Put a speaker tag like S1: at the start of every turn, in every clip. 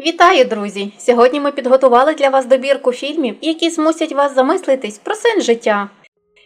S1: Вітаю, друзі! Сьогодні ми підготували для вас добірку фільмів, які змусять вас замислитись про сенс життя.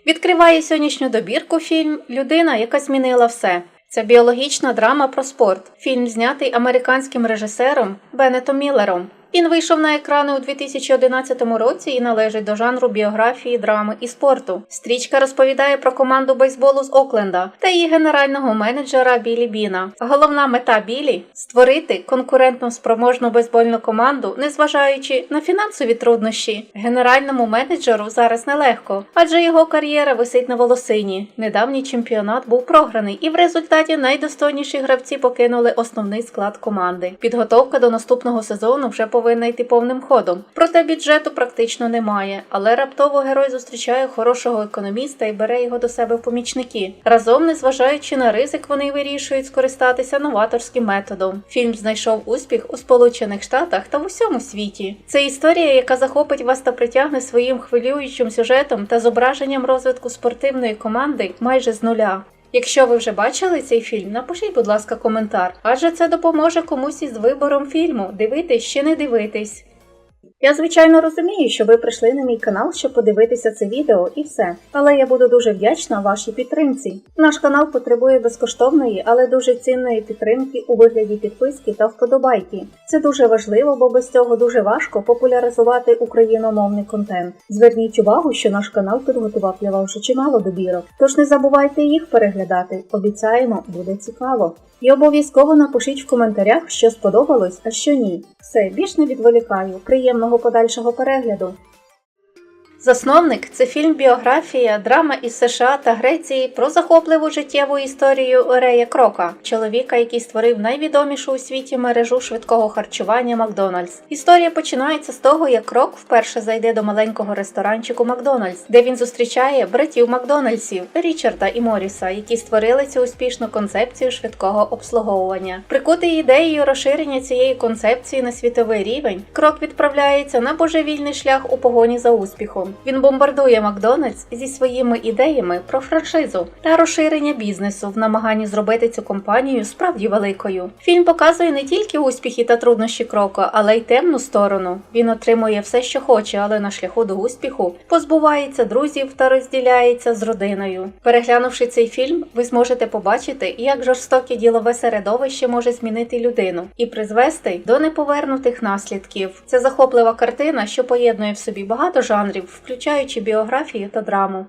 S1: Відкриває сьогоднішню добірку фільм Людина, яка змінила все. Це біологічна драма про спорт. Фільм знятий американським режисером Беннетом Міллером. Він вийшов на екрани у 2011 році і належить до жанру біографії, драми і спорту. Стрічка розповідає про команду бейсболу з Окленда та її генерального менеджера Білі Біна. Головна мета Білі створити конкурентну спроможну бейсбольну команду, незважаючи на фінансові труднощі. Генеральному менеджеру зараз нелегко, адже його кар'єра висить на волосині. Недавній чемпіонат був програний, і в результаті найдостойніші гравці покинули основний склад команди. Підготовка до наступного сезону вже повинна йти повним ходом. Проте бюджету практично немає. Але раптово герой зустрічає хорошого економіста і бере його до себе в помічники. Разом, незважаючи на ризик, вони вирішують скористатися новаторським методом. Фільм знайшов успіх у Сполучених Штатах та в усьому світі. Це історія, яка захопить вас та притягне своїм хвилюючим сюжетом та зображенням розвитку спортивної команди майже з нуля. Якщо ви вже бачили цей фільм, напишіть, будь ласка, коментар, адже це допоможе комусь із вибором фільму, дивитись чи не дивитись. Я звичайно розумію, що ви прийшли на мій канал, щоб подивитися це відео і все. Але я буду дуже вдячна вашій підтримці. Наш канал потребує безкоштовної, але дуже цінної підтримки у вигляді підписки та вподобайки. Це дуже важливо, бо без цього дуже важко популяризувати україномовний контент. Зверніть увагу, що наш канал підготував для вас вже чимало добірок, тож не забувайте їх переглядати. Обіцяємо, буде цікаво. І обов'язково напишіть в коментарях, що сподобалось, а що ні. Все, більш не відволікаю. Приємного подальшого перегляду. Засновник це фільм біографія, драма із США та Греції про захопливу життєву історію Рея Крока, чоловіка, який створив найвідомішу у світі мережу швидкого харчування Макдональдс. Історія починається з того, як Крок вперше зайде до маленького ресторанчику Макдональдс, де він зустрічає братів Макдональдсів Річарда і Моріса, які створили цю успішну концепцію швидкого обслуговування. Прикутий ідеєю розширення цієї концепції на світовий рівень, крок відправляється на божевільний шлях у погоні за успіхом. Він бомбардує Макдональдс зі своїми ідеями про франшизу та розширення бізнесу в намаганні зробити цю компанію справді великою. Фільм показує не тільки успіхи та труднощі крока, але й темну сторону. Він отримує все, що хоче, але на шляху до успіху позбувається друзів та розділяється з родиною. Переглянувши цей фільм, ви зможете побачити, як жорстоке ділове середовище може змінити людину і призвести до неповернутих наслідків. Це захоплива картина, що поєднує в собі багато жанрів, включаючи біографію та драму.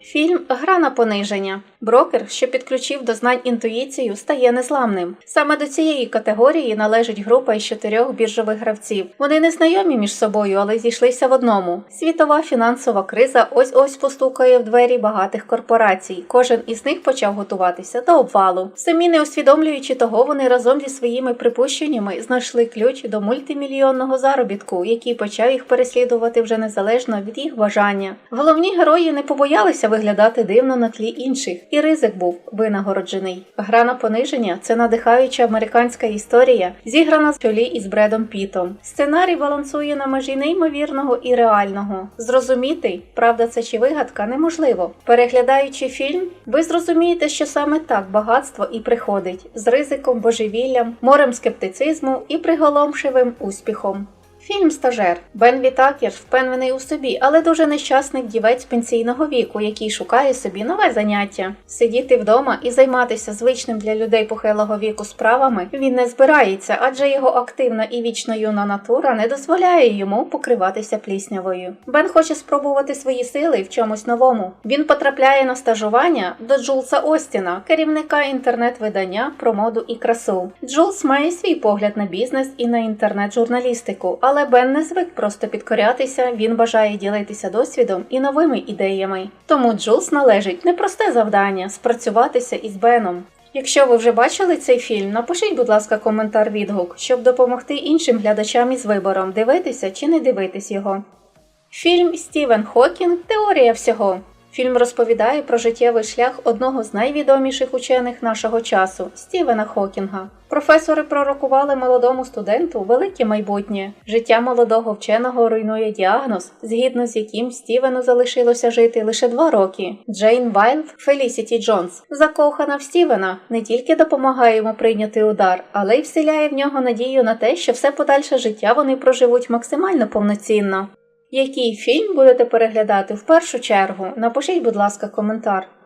S1: Фільм Гра на пониження. Брокер, що підключив до знань інтуїцію, стає незламним. Саме до цієї категорії належить група із чотирьох біржових гравців. Вони не знайомі між собою, але зійшлися в одному. Світова фінансова криза ось ось постукає в двері багатих корпорацій. Кожен із них почав готуватися до обвалу. Самі не усвідомлюючи того, вони разом зі своїми припущеннями знайшли ключ до мультимільйонного заробітку, який почав їх переслідувати вже незалежно від їх бажання. Головні герої не побоялися виглядати дивно на тлі інших, і ризик був винагороджений. Гра на пониження це надихаюча американська історія, зіграна з чолі із Бредом Пітом. Сценарій балансує на межі неймовірного і реального. Зрозуміти, правда це чи вигадка, неможливо. Переглядаючи фільм, ви зрозумієте, що саме так багатство і приходить з ризиком, божевіллям, морем скептицизму і приголомшивим успіхом. Фільм Стажер Бен Вітакер впевнений у собі, але дуже нещасний дівець пенсійного віку, який шукає собі нове заняття. Сидіти вдома і займатися звичним для людей похилого віку справами він не збирається, адже його активна і вічно юна натура не дозволяє йому покриватися пліснявою. Бен хоче спробувати свої сили в чомусь новому. Він потрапляє на стажування до Джулса Остіна, керівника інтернет-видання про моду і красу. Джулс має свій погляд на бізнес і на інтернет-журналістику, але Бен не звик просто підкорятися, він бажає ділитися досвідом і новими ідеями. Тому Джулс належить непросте завдання спрацюватися із Беном. Якщо ви вже бачили цей фільм, напишіть, будь ласка, коментар відгук, щоб допомогти іншим глядачам із вибором, дивитися чи не дивитись його. Фільм Стівен Хокінг Теорія всього. Фільм розповідає про життєвий шлях одного з найвідоміших учених нашого часу Стівена Хокінга. Професори пророкували молодому студенту велике майбутнє. Життя молодого вченого руйнує діагноз, згідно з яким Стівену залишилося жити лише два роки. Джейн Вайлд Фелісіті Джонс, закохана в Стівена, не тільки допомагає йому прийняти удар, але й вселяє в нього надію на те, що все подальше життя вони проживуть максимально повноцінно. Який фільм будете переглядати в першу чергу? Напишіть, будь ласка, коментар.